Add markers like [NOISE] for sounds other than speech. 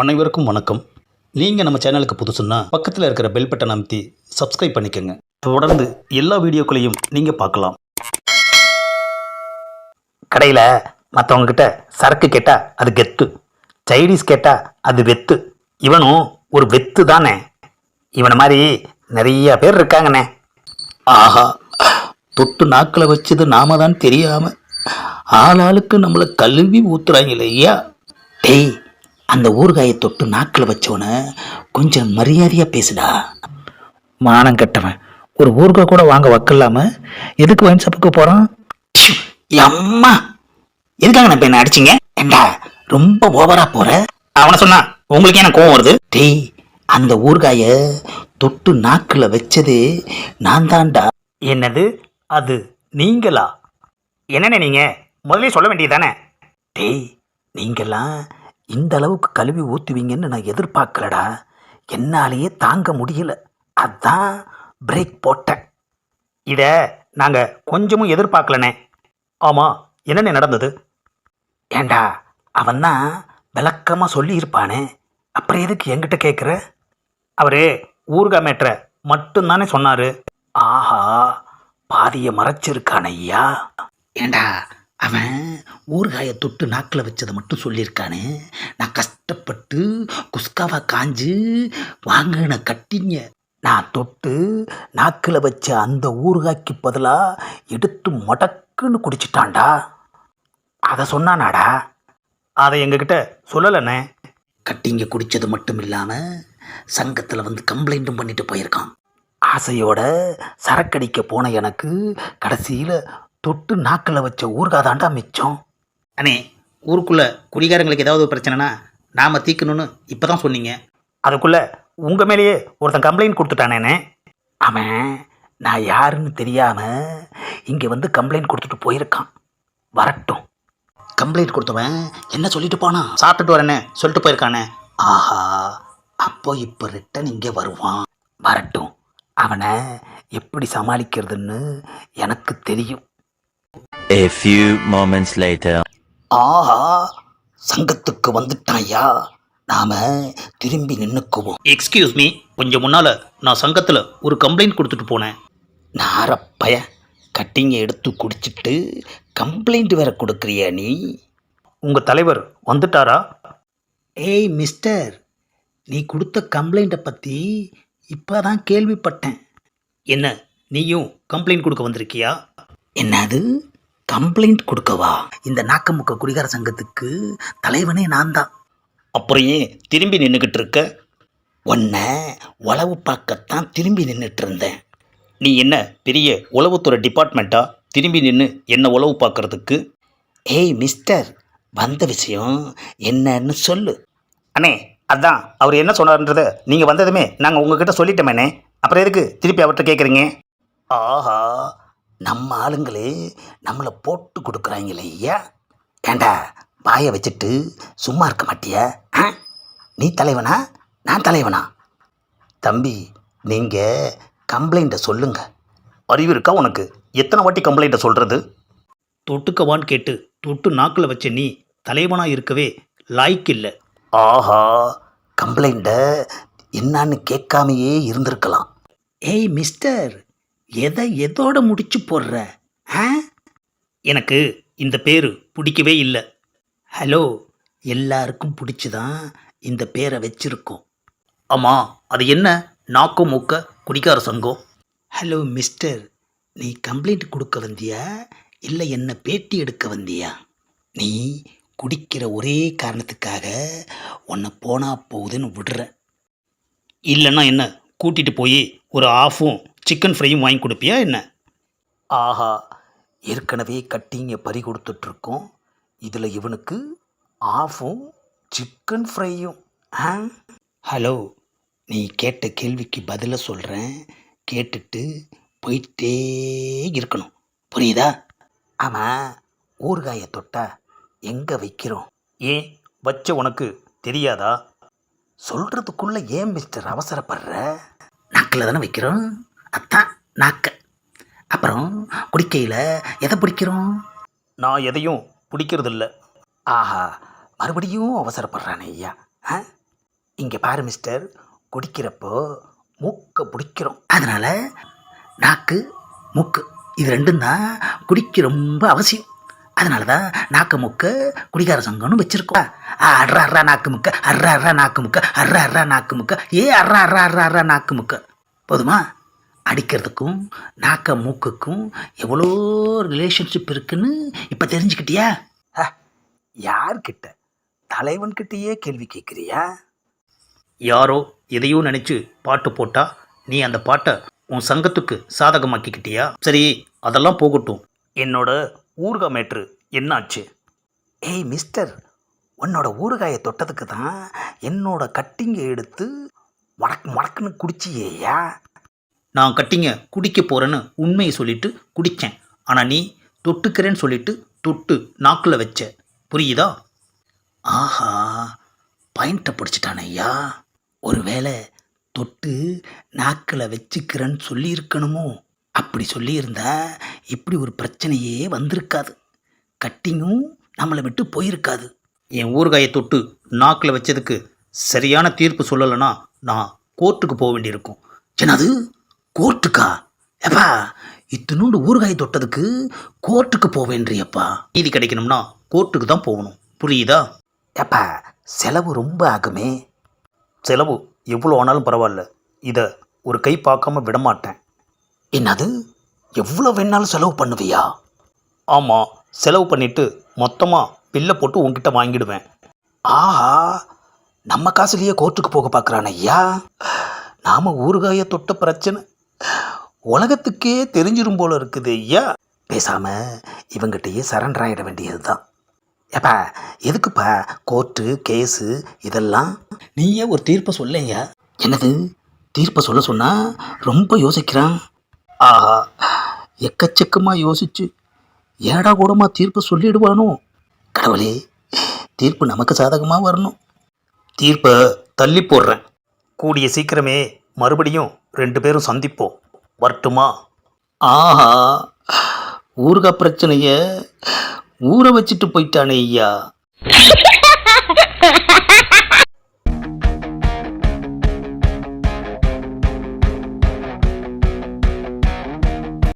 அனைவருக்கும் வணக்கம். நீங்கள் நம்ம சேனலுக்கு புதுசுன்னா பக்கத்தில் இருக்கிற பெல் பட்டன் அமைத்தி சப்ஸ்கிரைப் பண்ணிக்கோங்க. தொடர்ந்து எல்லா வீடியோக்களையும் நீங்கள் பார்க்கலாம். கடையில் மற்றவங்கக்கிட்ட சரக்கு கேட்டால் அது கெத்து. சைனீஸ் கேட்டால் அது வெத்து. இவனும் ஒரு வெத்து தானே. இவனை மாதிரி நிறைய பேர் இருக்காங்கண்ணே. ஆஹா. தொட்டு நாக்கில் வச்சது நாம தான் தெரியாமல் ஆளாளுக்கு நம்மளை கழுவி ஊத்துறாங்க இல்லையா? டேய் அந்த ஊறுகாயை தொட்டு நாக்கில் வச்சவன கொஞ்சம் மரியாதையாக பேசுடா. மானம் கெட்டவன். ஒரு ஊறுகாய் கூட வாங்க வக்கலாம எதுக்கு வைன் ஷாப்புக்கு போகிறான் அம்மா. எதுக்காக நான் என்ன அடிச்சிங்க? ஏண்டா ரொம்ப ஓவரா போற? அவனை சொன்னா உங்களுக்கு என்ன கோவம் வருது? டேய் அந்த ஊறுகாய தொட்டு நாக்கில் வச்சது நான் தான்டா. என்னது? அது நீங்களா? என்னண்ணே நீங்க? முதல்ல சொல்ல வேண்டியதானே டேய் நீங்கெல்லாம் இந்த அளவுக்கு கழுவி ஊற்றுவீங்கன்னு நான் எதிர்பார்க்கலடா. என்னாலேயே தாங்க முடியல. அதான் பிரேக் போட்டேன். இதை நாங்கள் கொஞ்சமும் எதிர்பார்க்கலனே. ஆமாம் என்னென்ன நடந்தது? ஏண்டா அவன் தான் விளக்கமாக சொல்லியிருப்பானே. அப்புறம் எதுக்கு என்கிட்ட கேட்குற அவர் ஊர்கா மேட்ரை மட்டும்தானே சொன்னார். ஆஹா பாதியை மறைச்சிருக்கான ஐயா ஏண்டா அவன் ஊறுகாயை தொட்டு நாக்கில் வச்சதை மட்டும் சொல்லியிருக்கானே. நான் கஷ்டப்பட்டு குஸ்காவாக காஞ்சு வாங்கின கட்டிங்க. நான் தொட்டு நாக்கில் வச்ச அந்த ஊறுகாய்க்கு பதிலாக எடுத்து மடக்குன்னு குடிச்சிட்டான்டா. அதை சொன்னானாடா. அதை எங்ககிட்ட சொல்லலைண்ணே. கட்டிங்க குடித்தது மட்டும் இல்லாமல் சங்கத்தில் வந்து கம்ப்ளைண்ட்டும் பண்ணிட்டு போயிருக்கான். ஆசையோட சரக்கடிக்க போன எனக்கு கடைசியில் தொட்டு நாக்கில் வச்ச ஊறுகாய் மிச்சம். அண்ணே ஊருக்குள்ளே குடிகாரங்களுக்கு ஏதாவது ஒரு பிரச்சனைனா நாம் தீக்கணும்னு இப்போ தான் சொன்னீங்க. அதுக்குள்ளே உங்கள் மேலேயே ஒருத்தன் கம்ப்ளைண்ட் கொடுத்துட்டானேண்ணே அவன் நான் யாருன்னு தெரியாமல் இங்கே வந்து கம்ப்ளைண்ட் கொடுத்துட்டு போயிருக்கான். வரட்டும். கம்ப்ளைண்ட் கொடுத்தவன் என்ன சொல்லிட்டு போனான் சாப்பிட்டுட்டு வரேன்னு சொல்லிட்டு போயிருக்கானே. ஆஹா அப்போ இப்போ ரிட்டன் இங்கே வருவான். வரட்டும். அவனை எப்படி சமாளிக்கிறதுன்னு எனக்கு தெரியும். A few moments later. ஆஹா சங்கத்துக்கு வந்துட்டாயா? நாம திரும்பி நின்னுக்குவோம். எக்ஸ்கியூஸ் மீ கொஞ்சம் முன்னால நான் சங்கத்தில் ஒரு கம்ப்ளைண்ட் கொடுத்துட்டு போனேன். நாரப்பய கட்டிங்க எடுத்து குடிச்சிட்டு கம்ப்ளைண்ட் வேற கொடுக்குறியா நீ? உங்க தலைவர் வந்துட்டாரா? ஏய் மிஸ்டர் நீ கொடுத்த கம்ப்ளைண்ட்டை பற்றி இப்போ தான் கேள்விப்பட்டேன். என்ன நீயும் கம்ப்ளைண்ட் கொடுக்க வந்திருக்கியா? என்னது? கம்ப்ளைண்ட் கொடுக்கவா? இந்த நாக்கமுக்க குடிகார சங்கத்துக்கு தலைவனே நான் தான் அப்புறம் ஏன் திரும்பி நின்றுக்கிட்டு இருக்க உன்னை உளவு பார்க்கத்தான் திரும்பி நின்றுட்டு இருந்தேன் நீ என்ன பெரிய உளவுத்துறை டிபார்ட்மெண்ட்டா திரும்பி நின்று என்ன உளவு பார்க்கறதுக்கு? ஏய் மிஸ்டர் வந்த விஷயம் என்னன்னு சொல்லு. அண்ணே அதான் அவர் என்ன சொன்னார்ன்றத நீங்கள் வந்ததுமே நாங்கள் உங்ககிட்ட சொல்லிட்டோமேண்ணே. அப்புறம் எதுக்கு திருப்பி அவர்கிட்ட கேட்குறீங்க ஆஹா நம்ம ஆளுங்களே நம்மளை போட்டு கொடுக்குறாங்களே ஐயா. ஏண்டா வாயை வச்சுட்டு சும்மா இருக்க மாட்டியா? ஆ? நீ தலைவனா? நான் தலைவனா? தம்பி நீங்கள் கம்ப்ளைண்ட்டை சொல்லுங்க. அறிவு இருக்கா உனக்கு? எத்தனை வாட்டி கம்ப்ளைண்ட்டை சொல்கிறது தொட்டுக்கவான்னு கேட்டு தொட்டு நாக்கில் வச்ச நீ தலைவனாக இருக்கவே லாய்க்கு இல்லை. ஆஹா கம்ப்ளைண்ட்டை என்னான்னு கேட்காமையே இருந்திருக்கலாம். ஏய் மிஸ்டர் எதை எதோட முடிச்சு போடுற? ஆ? எனக்கு இந்த பேர் பிடிக்கவே இல்லை. ஹலோ எல்லாருக்கும் பிடிச்சி தான் இந்த பேரை வச்சிருக்கோம். ஆமாம் அது என்ன? நாக்கு மூக்க குடிக்கார சங்கம் ஹலோ மிஸ்டர் நீ கம்ப்ளைண்ட் கொடுக்க வந்தியா? இல்லை என்ன பேட்டி எடுக்க வந்தியா? நீ குடிக்கிற ஒரே காரணத்துக்காக உன்னை போனா போகுதுன்னு விடுற. இல்லைன்னா என்ன கூட்டிகிட்டு போய் ஒரு ஆஃபும் சிக்கன் ஃப்ரையும் வாங்கி கொடுப்பியா என்ன? ஆஹா ஏற்கனவே கட்டிங்க பறி கொடுத்துட்ருக்கோம். இதில் இவனுக்கு ஆஃபும் சிக்கன் ஃப்ரையும். ஆ? ஹலோ நீ கேட்ட கேள்விக்கு பதிலை சொல்கிறேன் கேட்டுட்டு போயிட்டே இருக்கணும். புரியுதா? ஆமாம் ஊறுகாயை தொட்டா எங்கே வைக்கிறோம்? ஏன் வச்ச உனக்கு தெரியாதா? சொல்கிறதுக்குள்ளே ஏன் மிஸ்டர் அவசரப்படுற? நாக்கில் தானே வைக்கிறோம்? அதான் நாக்க. அப்புறம் குடிக்கையில் எதை பிடிக்கிறோம்? நான் எதையும் பிடிக்கிறதில்ல. ஆஹா மறுபடியும் அவசரப்படுறானே ஐயா. ஆ? இங்கே பாரு மிஸ்டர் குடிக்கிறப்போ மூக்கை பிடிக்கிறோம். அதனால் நாக்கு மூக்கு இது ரெண்டும் தான் குடிக்க ரொம்ப அவசியம். அதனால தான் நாக்கு முக்க குடிகார சங்கம்னு வச்சுருக்கோம். அர்ரா அர்ரா நாக்கு முக்க அர்ரா அர்ரா நாக்கு முக்க அர்ரா அர்ரா நாக்கு முக்க. ஏ அர்ரா அர்ரா அர்ரா அர்ரா நாக்கு முக்க. போதுமா? அடிக்கிறதுக்கும் நாக்க மூக்குக்கும் எவ்வளோ ரிலேஷன்ஷிப் இருக்குன்னு இப்போ தெரிஞ்சுக்கிட்டியா? யார்கிட்ட? தலைவன்கிட்டயே கேள்வி கேட்குறியா? யாரோ எதையோ நினச்சி பாட்டு போட்டா நீ அந்த பாட்டை உன் சங்கத்துக்கு சாதகமாக்கிக்கிட்டியா? சரி அதெல்லாம் போகட்டும். என்னோட ஊறுகாய் மேட்ரு என்னாச்சு? ஏய் மிஸ்டர் உன்னோட ஊறுகாயை தொட்டதுக்கு தான் என்னோட கட்டிங்கை எடுத்து மடக்கு மடக்குன்னு குடிச்சியேயா? நான் கட்டிங்க குடிக்க போகிறேன்னு உண்மையை சொல்லிட்டு குடித்தேன் ஆனால் நீ தொட்டுக்கிறேன்னு சொல்லிட்டு தொட்டு நாக்கில் வச்ச. புரியுதா? ஆஹா பாயிண்ட்டை பிடிச்சிட்டான ஐயா. ஒருவேளை தொட்டு நாக்கில் வச்சுக்கிறேன்னு சொல்லியிருக்கணுமோ? அப்படி சொல்லியிருந்தா இப்படி ஒரு பிரச்சனையே வந்திருக்காது. கட்டிங்கும் நம்மளை விட்டு போயிருக்காது. என் ஊறுகாயை தொட்டு நாக்கில் வச்சதுக்கு சரியான தீர்ப்பு சொல்லலைன்னா நான் கோர்ட்டுக்கு போக வேண்டியிருக்கும். என்னது? கோர்ட்டுக்கா? ஏப்பா இத்தினோண்டு ஊறுகாய் தொட்டதுக்கு கோர்ட்டுக்கு போவேன்றியப்பா. நீதி கிடைக்கணும்னா கோர்ட்டுக்கு தான் போகணும். புரியுதா? ஏப்பா செலவு ரொம்ப ஆகுமே. செலவு எவ்வளோ ஆனாலும் பரவாயில்ல. இதை ஒரு கை பார்க்காம விட மாட்டேன் என்னது? எவ்வளோ வேணாலும் செலவு பண்ணுவியா? ஆமாம் செலவு பண்ணிட்டு மொத்தமாக பில்லை போட்டு உன்கிட்ட வாங்கிடுவேன். ஆஹா நம்ம காசுலேயே கோர்ட்டுக்கு போக பார்க்குறான் ஐயா நாம் ஊறுகாய தொட்ட பிரச்சனை. உலகத்துக்கே தெரிஞ்சிரும் போல இருக்குது ஐயா. பேசாம இவங்கிட்டயே சரண்டர் ஆகிட வேண்டியது தான் ஏப்பா எதுக்குப்பா கோர்ட்டு கேஸு இதெல்லாம்? நீயே ஒரு தீர்ப்பை சொல்லையா என்னது? தீர்ப்பை சொல்ல சொன்னா ரொம்ப யோசிக்கிறான். ஆஹா எக்கச்சக்கமாக யோசிச்சு ஏடா கூடமா தீர்ப்பு சொல்லிடுவானோ? கடவுளே தீர்ப்பு நமக்கு சாதகமாக வரணும். தீர்ப்பை தள்ளி போடுறேன். கூடிய சீக்கிரமே மறுபடியும் ரெண்டு பேரும் சந்திப்போம். வரட்டுமா? ஆஹா ஊருகா பிரச்சனைய ஊற வச்சுட்டு போயிட்டானே ஐயா. [LAUGHS]